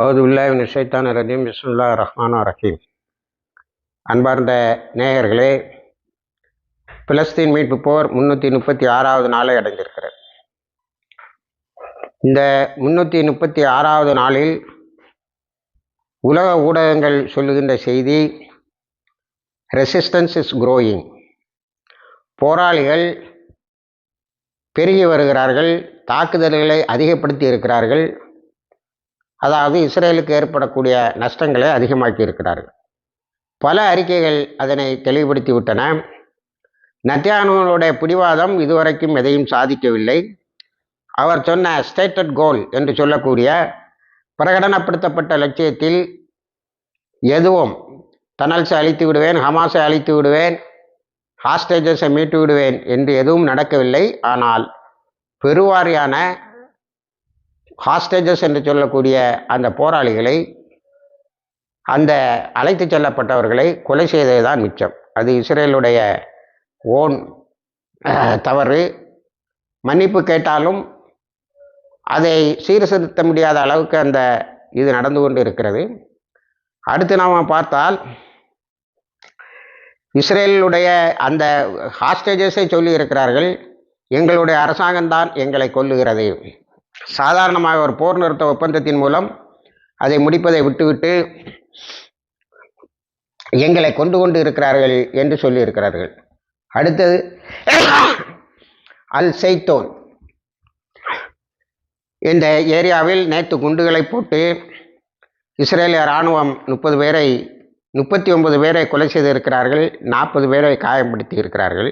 அவது உல்லாவின் இசைத்தான ரஜீம் பிஸ்முல்லா ரஹ்மான் ரஹீம். அன்பார்ந்த நேயர்களே பிலஸ்தீன் மீட்பு போர் முன்னூற்றி முப்பத்தி ஆறாவது நாளை அடைந்திருக்கிறது. இந்த முன்னூற்றி முப்பத்தி ஆறாவது நாளில் உலக ஊடகங்கள் சொல்லுகின்ற செய்தி ரெசிஸ்டன்ஸ் இஸ் குரோயிங் போராளிகள் பெருகி வருகிறார்கள் தாக்குதல்களை அதிகப்படுத்தி இருக்கிறார்கள். அதாவது இஸ்ரேலுக்கு ஏற்படக்கூடிய நஷ்டங்களை அதிகமாக்கி இருக்கிறார்கள் பல அறிக்கைகள் அதனை தெளிவுபடுத்தி விட்டன நத்தியானுடைய பிடிவாதம் இதுவரைக்கும் எதையும் சாதிக்கவில்லை. அவர் சொன்ன ஸ்டேட்டட் கோல் என்று சொல்லக்கூடிய பிரகடனப்படுத்தப்பட்ட லட்சியத்தில் எதுவும் தனல்ஸை அழித்து விடுவேன் ஹமாஸை அழித்து விடுவேன் ஹாஸ்டேஜஸை மீட்டு விடுவேன் என்று எதுவும் நடக்கவில்லை. ஆனால் பெருவாரியான ஹாஸ்டேஜஸ் என்று சொல்லக்கூடிய அந்த போராளிகளை அந்த அழைத்து செல்லப்பட்டவர்களை கொலை செய்தது தான் மிச்சம். அது இஸ்ரேலுடைய ஓன் தவறு. மன்னிப்பு கேட்டாலும் அதை சீர்திருத்த முடியாத அளவுக்கு அந்த இது நடந்து கொண்டு இருக்கிறது அடுத்து நாம் பார்த்தால் இஸ்ரேலுடைய அந்த ஹாஸ்டேஜஸை சொல்லி இருக்கிறார்கள் எங்களுடைய அரசாங்கம்தான் எங்களை கொல்லுகிறது. சாதாரணமாக ஒரு போர் நிறுத்த ஒப்பந்தத்தின் மூலம் அதை முடிப்பதை விட்டுவிட்டு எங்களை கொண்டு கொண்டு இருக்கிறார்கள் என்று சொல்லியிருக்கிறார்கள். அடுத்தது அல் செய்தோன் இந்த ஏரியாவில் நேற்று குண்டுகளை போட்டு இஸ்ரேலிய இராணுவம் முப்பது பேரை முப்பத்தி ஒன்பது பேரை கொலை செய்திருக்கிறார்கள் நாற்பது பேரை காயப்படுத்தி இருக்கிறார்கள்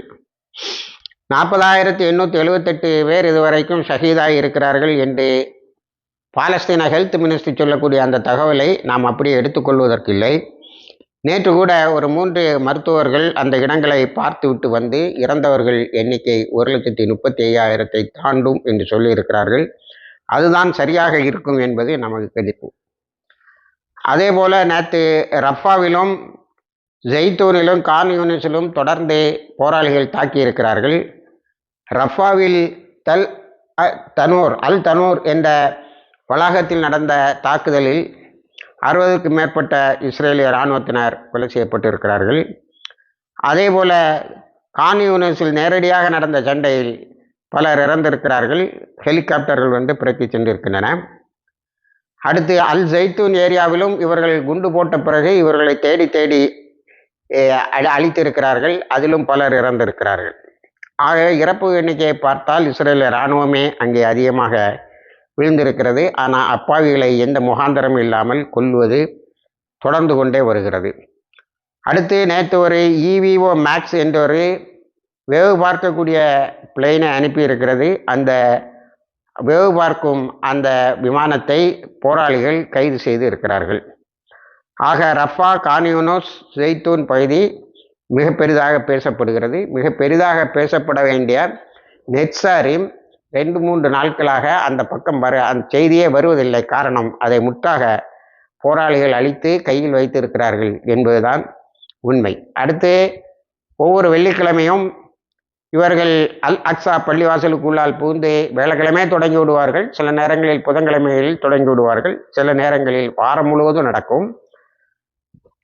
நாற்பதாயிரத்தி எண்ணூற்றி எழுபத்தெட்டு பேர் இதுவரைக்கும் ஷஹீதாக இருக்கிறார்கள் என்று பாலஸ்தீன ஹெல்த் மினிஸ்ட்ரி சொல்லக்கூடிய அந்த தகவலை நாம் அப்படியே எடுத்துக்கொள்வதற்கில்லை. நேற்று கூட ஒரு மூன்று மருத்துவர்கள் அந்த இடங்களை பார்த்துவிட்டு வந்து இறந்தவர்கள் எண்ணிக்கை ஒரு லட்சத்தி முப்பத்தி ஐயாயிரத்தை தாண்டும் என்று சொல்லியிருக்கிறார்கள். அதுதான் சரியாக இருக்கும் என்பது நமக்கு கணிப்பு. அதே போல் நேற்று ரஃபாவிலும் ஜெய்தூனிலும் கான் யூனிஸிலும் தொடர்ந்து போராளிகள் தாக்கியிருக்கிறார்கள். ரஃபாவில் தல் தனூர் அல் தனூர் என்ற வளாகத்தில் நடந்த தாக்குதலில் அறுபதுக்கும் மேற்பட்ட இஸ்ரேலிய இராணுவத்தினர் கொலை செய்யப்பட்டிருக்கிறார்கள். அதே போல் கான் யூனிவர்ஸில் நேரடியாக நடந்த சண்டையில் பலர் இறந்திருக்கிறார்கள். ஹெலிகாப்டர்கள் வந்து பிறக்கி சென்றிருக்கின்றன. அடுத்து அல் ஜெய்தூன் ஏரியாவிலும் இவர்கள் குண்டு போட்ட பிறகு இவர்களை தேடி தேடி அழித்திருக்கிறார்கள். அதிலும் பலர் இறந்திருக்கிறார்கள். ஆக இறப்பு எண்ணிக்கையை பார்த்தால் இஸ்ரேல் இராணுவமே அங்கே அதிகமாக விழுந்திருக்கிறது. ஆனால் அப்பாவிகளை எந்த முகாந்தரமும் இல்லாமல் கொல்வது தொடர்ந்து கொண்டே வருகிறது. அடுத்து நேற்று ஒரு இவிஓ மேக்ஸ் என்ற ஒரு வேவு பார்க்கக்கூடிய பிளெயினை அனுப்பியிருக்கிறது. அந்த வேவு பார்க்கும் அந்த விமானத்தை போராளிகள் கைது செய்து இருக்கிறார்கள். ஆக ரஃபா கான்யூனோஸ் ஜெய்தூன் பகுதி மிக பெரிதாக பேசப்படுகிறது. மிக பெரிதாக பேசப்பட வேண்டிய நெட்சாரிம் ரெண்டு மூன்று நாட்களாக அந்த பக்கம் வர அந்த செய்தியே வருவதில்லை. காரணம் அதை முற்றாக போராளிகள் அழித்து கையில் வைத்திருக்கிறார்கள் என்பதுதான் உண்மை. அடுத்து ஒவ்வொரு வெள்ளிக்கிழமையும் இவர்கள் அல் அக்ஸா பள்ளிவாசலுக்குள்ளால் புகுந்து வேலைக்கிழமே தொடங்கி விடுவார்கள். சில நேரங்களில் புதன்கிழமைகளில் தொடங்கி விடுவார்கள். சில நேரங்களில் வாரம் முழுவதும் நடக்கும்.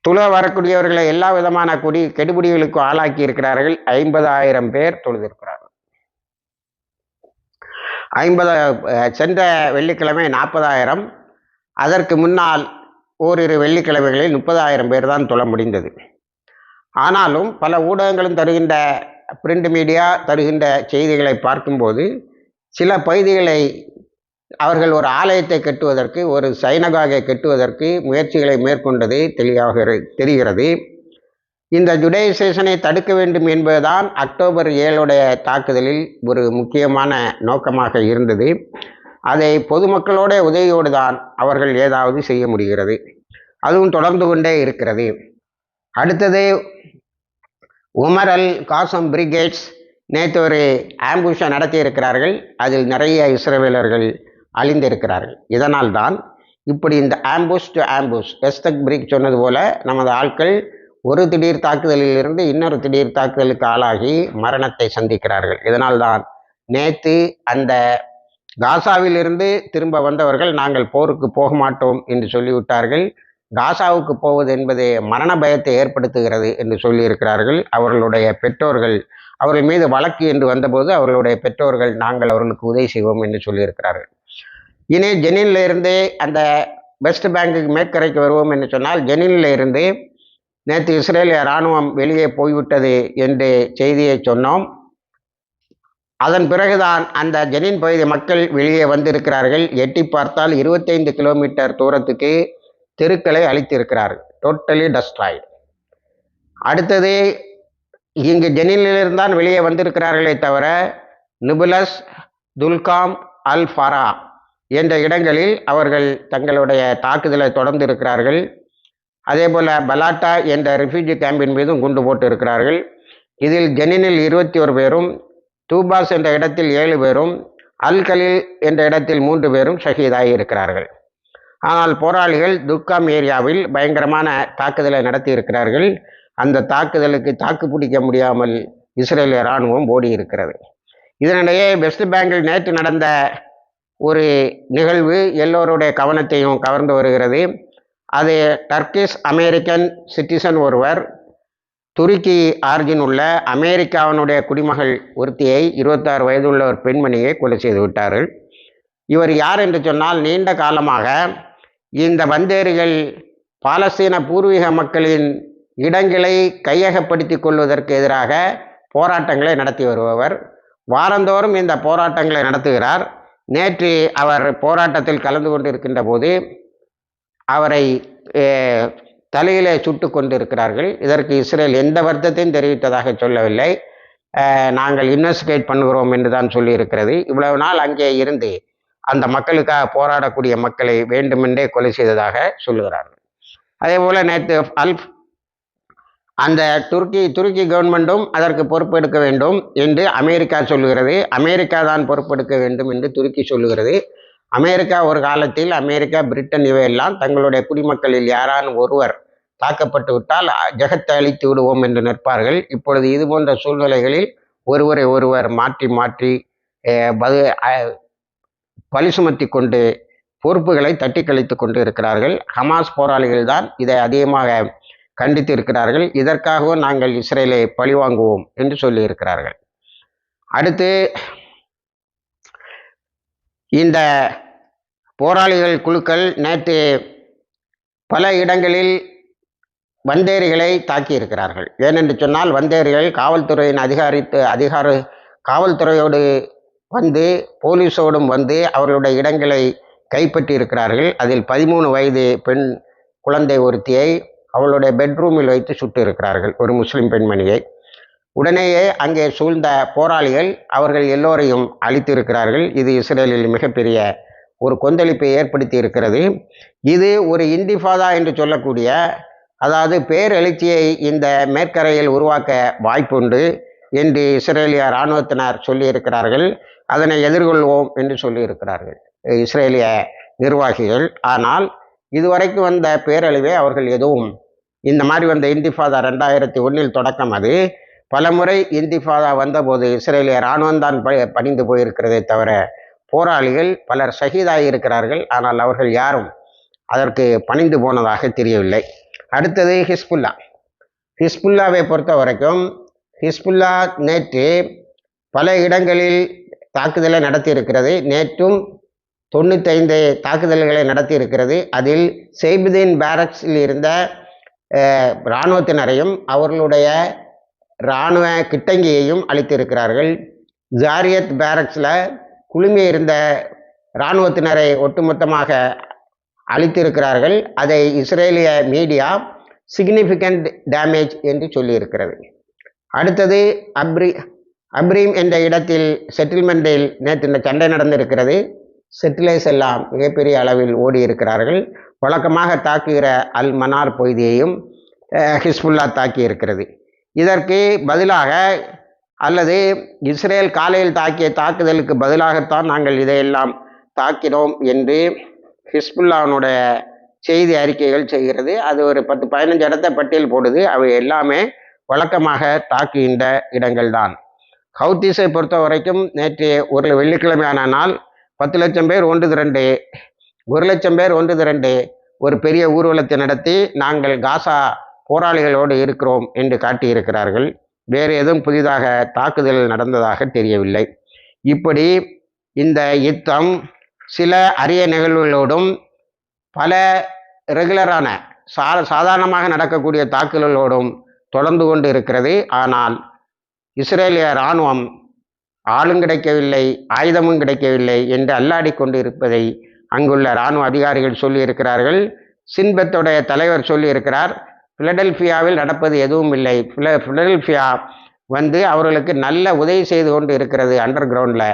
துள வரக்கூடியவர்களை எல்லா விதமான குடி கெடுபிடிகளுக்கும் ஆளாக்கி இருக்கிறார்கள். ஐம்பதாயிரம் பேர் தொழுதிருக்கிறார்கள். ஐம்பது சென்ற வெள்ளிக்கிழமை நாற்பதாயிரம். அதற்கு முன்னால் ஓரிரு வெள்ளிக்கிழமைகளில் முப்பதாயிரம் பேர் தான் தொழ முடிந்தது. ஆனாலும் பல ஊடகங்களும் தருகின்ற பிரிண்ட் மீடியா தருகின்ற செய்திகளை பார்க்கும்போது சில பகுதிகளை அவர்கள் ஒரு ஆலயத்தை கட்டுவதற்கு ஒரு சைனகாகை கட்டுவதற்கு முயற்சிகளை மேற்கொண்டது தெளிவாக தெரிகிறது. இந்த ஜுடைசேஷனை தடுக்க வேண்டும் என்பதுதான் அக்டோபர் ஏழுடைய தாக்குதலில் ஒரு முக்கியமான நோக்கமாக இருந்தது. அதை பொதுமக்களோட உதவியோடு தான் அவர்கள் ஏதாவது செய்ய முடிகிறது. அதுவும் தொடர்ந்து கொண்டே இருக்கிறது. அடுத்தது உமர் அல் காசம் பிரிகேட்ஸ் நேற்று ஒரு ஆம்புஷை நடத்தியிருக்கிறார்கள். அதில் நிறைய இஸ்ரேலர்கள் அழிந்திருக்கிறார்கள். இதனால் தான் இப்படி இந்த ஆம்புஷ் டு ஆம்புஷ் எஸ்தக் பிரிக் சொன்னது போல நமது ஆட்கள் ஒரு திடீர் தாக்குதலில் இருந்து இன்னொரு திடீர் தாக்குதலுக்கு ஆளாகி மரணத்தை சந்திக்கிறார்கள். இதனால் தான் நேற்று அந்த காசாவிலிருந்து திரும்ப வந்தவர்கள் நாங்கள் போருக்கு போக மாட்டோம் என்று சொல்லிவிட்டார்கள். காசாவுக்கு போவது என்பது மரண பயத்தை ஏற்படுத்துகிறது என்று சொல்லியிருக்கிறார்கள். அவர்களுடைய பெற்றோர்கள் அவர்கள் மீது வழக்கு என்று வந்தபோது அவர்களுடைய பெற்றோர்கள் நாங்கள் அவர்களுக்கு உதவி செய்வோம் என்று சொல்லியிருக்கிறார்கள். இனி ஜெனின்ல இருந்து அந்த வெஸ்ட் பேங்குக்கு மேற்கரைக்கு வருவோம் என்று சொன்னால் ஜெனின்ல இருந்து நேற்று இஸ்ரேலிய இராணுவம் வெளியே போய்விட்டது என்று செய்தியை சொன்னோம். அதன் பிறகுதான் அந்த ஜெனின் பகுதி மக்கள் வெளியே வந்திருக்கிறார்கள். எட்டி பார்த்தால் இருபத்தைந்து கிலோமீட்டர் தூரத்துக்கு தெருக்களை அழித்திருக்கிறார்கள். டோட்டலி டஸ்ட்ராய்டு அடுத்தது இங்கு ஜெனிலிலிருந்தான் வெளியே வந்திருக்கிறார்களே தவிர நிபுலஸ் துல்காம் அல் ஃபரா என்ற இடங்களில் அவர்கள் தங்களுடைய தாக்குதலை தொடர்ந்து இருக்கிறார்கள் அதே போல் பலாட்டா என்ற ரிஃப்யூஜி கேம்பின் மீதும் குண்டு போட்டு இருக்கிறார்கள் இதில் ஜெனினில் இருபத்தி ஒரு பேரும் தூபாஸ் என்ற இடத்தில் ஏழு பேரும் அல்கலில் என்ற இடத்தில் மூன்று பேரும் ஷஹீதாகி இருக்கிறார்கள். ஆனால் போராளிகள் துக்காம் ஏரியாவில் பயங்கரமான தாக்குதலை நடத்தி இருக்கிறார்கள். அந்த தாக்குதலுக்கு தாக்கு பிடிக்க முடியாமல் இஸ்ரேலிய இராணுவம் ஓடி இருக்கிறது இதனிடையே வெஸ்ட் பேங்கில் நேற்று நடந்த ஒரு நிகழ்வு எல்லோருடைய கவனத்தையும் கவர்ந்து வருகிறது. அது டர்க்கிஷ் அமெரிக்கன் சிட்டிசன் ஒருவர் துருக்கி ஆர்ஜின் உள்ள அமெரிக்காவினுடைய குடிமகள் ஒருத்தியை இருபத்தாறு வயதுள்ள ஒரு பெண்மணியை கொலை செய்து விட்டார்கள். இவர் யார் என்று சொன்னால் நீண்ட காலமாக இந்த வந்தேரிகள் பாலஸ்தீன பூர்வீக மக்களின் இடங்களை கையகப்படுத்தி கொள்வதற்கு எதிராக போராட்டங்களை நடத்தி வருபவர். வாரந்தோறும் இந்த போராட்டங்களை நடத்துகிறார். நேற்று அவர் போராட்டத்தில் கலந்து கொண்டிருக்கின்ற போது அவரை தலையிலே சுட்டு கொண்டிருக்கிறார்கள். இதற்கு இஸ்ரேல் எந்த வருத்தத்தையும் தெரிவித்ததாக சொல்லவில்லை. நாங்கள் இன்வெஸ்டிகேட் பண்ணுகிறோம் என்று தான் சொல்லியிருக்கிறது. இவ்வளவு நாள் அங்கே இருந்து அந்த மக்களுக்காக போராடக்கூடிய மக்களை வேண்டுமென்றே கொலை செய்ததாக சொல்லுகிறார்கள். அதே போல் நேற்று அல்ஃப் அந்த துருக்கி துருக்கி கவர்மெண்ட்டும் அதற்கு பொறுப்பெடுக்க வேண்டும் என்று அமெரிக்கா சொல்லுகிறது. அமெரிக்கா தான் பொறுப்பெடுக்க வேண்டும் என்று துருக்கி சொல்லுகிறது. அமெரிக்கா ஒரு காலத்தில் அமெரிக்கா பிரிட்டன் இவையெல்லாம் தங்களுடைய குடிமக்களில் யாரான ஒருவர் தாக்கப்பட்டு விட்டால் ஜெகத்தை அழித்து விடுவோம் என்று நிற்பார்கள். இப்பொழுது இது போன்ற சூழ்நிலைகளில் ஒருவரை ஒருவர் மாற்றி மாற்றி பது பழி சுமத்தி கொண்டு பொறுப்புகளை தட்டி கழித்து கொண்டு இருக்கிறார்கள். ஹமாஸ் போராளிகள் தான் இதை அதிகமாக கண்டித்து இருக்கிறார்கள் இதற்காகவும் நாங்கள் இஸ்ரேலை பழிவாங்குவோம் என்று சொல்லியிருக்கிறார்கள். அடுத்து இந்த போராளிகள் குழுக்கள் நேற்று பல இடங்களில் வந்தேரிகளை தாக்கியிருக்கிறார்கள். ஏனென்று சொன்னால் வந்தேரிகள் காவல்துறையின் அதிகாரித்து அதிகார காவல்துறையோடு வந்து போலீஸோடும் வந்து அவர்களுடைய இடங்களை கைப்பற்றி இருக்கிறார்கள் அதில் பதிமூணு வயது பெண் குழந்தை ஒருத்தியை அவளுடைய பெட்ரூமில் வைத்து சுட்டு இருக்கிறார்கள் ஒரு முஸ்லிம் பெண்மணியை. உடனேயே அங்கே சூழ்ந்த போராளிகள் அவர்கள் எல்லோரையும் அழித்திருக்கிறார்கள். இது இஸ்ரேலில் மிகப்பெரிய ஒரு கொந்தளிப்பை ஏற்படுத்தி இருக்கிறது. இது ஒரு இந்திஃபாதா என்று சொல்லக்கூடிய அதாவது பேரெழுச்சியை இந்த மேற்கரையில் உருவாக்க வாய்ப்புண்டு என்று இஸ்ரேலிய இராணுவத்தினர் சொல்லியிருக்கிறார்கள். அதனை எதிர்கொள்வோம் என்று சொல்லியிருக்கிறார்கள் இஸ்ரேலிய நிர்வாகிகள். ஆனால் இதுவரைக்கும் வந்த பேரழிவை அவர்கள் எதுவும். இந்த மாதிரி வந்த இந்திஃபாதா ரெண்டாயிரத்தி ஒன்றில் தொடக்கம் அது. பலமுறை இந்திஃபாதா வந்தபோது இஸ்ரேலிய இராணுவம்தான் பணிந்து போயிருக்கிறதே தவிர போராளிகள் பலர் ஷஹீதாகி இருக்கிறார்கள். ஆனால் அவர்கள் யாரும் அதற்கு பணிந்து போனதாக தெரியவில்லை. அடுத்தது ஹிஸ்புல்லா. ஹிஸ்புல்லாவை பொறுத்த வரைக்கும் ஹிஸ்புல்லா நேற்று பல இடங்களில் தாக்குதலை நடத்தியிருக்கிறது. நேற்றும் தொண்ணூத்தைந்து தாக்குதல்களை நடத்தியிருக்கிறது. அதில் செய்புதீன் பேரக்ஸில் இருந்த இராணுவத்தினரையும் அவர்களுடைய இராணுவ கிட்டங்கியையும் அளித்திருக்கிறார்கள் ஜாரியத் பேரக்ஸில் குழுமி இருந்த இராணுவத்தினரை ஒட்டுமொத்தமாக அளித்திருக்கிறார்கள் அதை இஸ்ரேலிய மீடியா சிக்னிஃபிகண்ட் டேமேஜ் என்று சொல்லியிருக்கிறது. அடுத்தது அப்ரி அப்ரீம் என்ற இடத்தில் செட்டில்மெண்ட்டில் நேற்று இந்த சண்டை நடந்திருக்கிறது. செட்டிலைஸ் எல்லாம் மிகப்பெரிய அளவில் ஓடி இருக்கிறார்கள் வழக்கமாக தாக்குகிற அல் மனார் பகுதியையும் ஹிஸ்புல்லா தாக்கி இருக்கிறது இதற்கு பதிலாக அல்லது இஸ்ரேல் காலையில் தாக்கிய தாக்குதலுக்கு பதிலாகத்தான் நாங்கள் இதையெல்லாம் தாக்கினோம் என்று ஹிஸ்புல்லாவினுடைய செய்தி அறிக்கைகள் செய்கிறது. அது ஒரு பத்து பதினஞ்சு இடத்த பட்டியல் போடுது. அவை எல்லாமே வழக்கமாக தாக்குகின்ற இடங்கள் தான் ஹவுத்தீஸை பொறுத்த வரைக்கும் நேற்று ஒரு வெள்ளிக்கிழமையான நாள் பத்து லட்சம் பேர் ஒன்று திரண்டு ஒரு லட்சம் பேர் ஒன்று திரண்டு ஒரு பெரிய ஊர்வலத்தை நடத்தி நாங்கள் காசா போராளிகளோடு இருக்கிறோம் என்று காட்டியிருக்கிறார்கள். வேறு எதுவும் புதிதாக தாக்குதல் நடந்ததாக தெரியவில்லை. இப்படி இந்த யுத்தம் சில அரிய நிகழ்வுகளோடும் பல ரெகுலரான சா சாதாரணமாக நடக்கக்கூடிய தாக்குதலோடும் தொடர்ந்து கொண்டு இருக்கிறது. ஆனால் இஸ்ரேலிய இராணுவம் ஆளும் கிடைக்கவில்லை ஆயுதமும் கிடைக்கவில்லை என்று அல்லாடி கொண்டு இருப்பதை அங்குள்ள இராணுவ அதிகாரிகள் சொல்லியிருக்கிறார்கள். சின்பத்துடைய தலைவர் சொல்லியிருக்கிறார் பிலடெல்பியாவில் நடப்பது எதுவும் இல்லை. பில பிலடெல்பியா வந்து அவர்களுக்கு நல்ல உதவி செய்து கொண்டு இருக்கிறது அண்டர் கிரவுண்டில்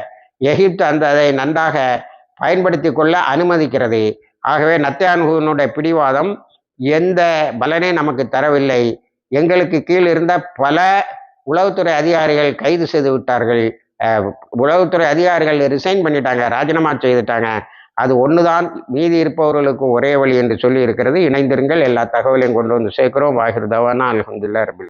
எகிப்து அந்த அதை நன்றாக பயன்படுத்தி கொள்ள அனுமதிக்கிறது. ஆகவே நத்தியான்ஹூனுடைய பிடிவாதம் எந்த பலனே நமக்கு தரவில்லை. எங்களுக்கு கீழ் இருந்த பல உளவுத்துறை அதிகாரிகள் கைது செய்து விட்டார்கள். உளவுத்துறை அதிகாரிகள் ரிசைன் பண்ணிட்டாங்க ராஜினாமா செய்துட்டாங்க. அது ஒண்ணுதான். மீதி இருப்பவர்களுக்கும் ஒரே வழி என்று சொல்லி இருக்கிறது. இணைந்திருங்கள். எல்லா தகவலையும் கொண்டு வந்து சேர்க்கிறோம். வாகிர் தவானா அலமதுல்லா ரபில்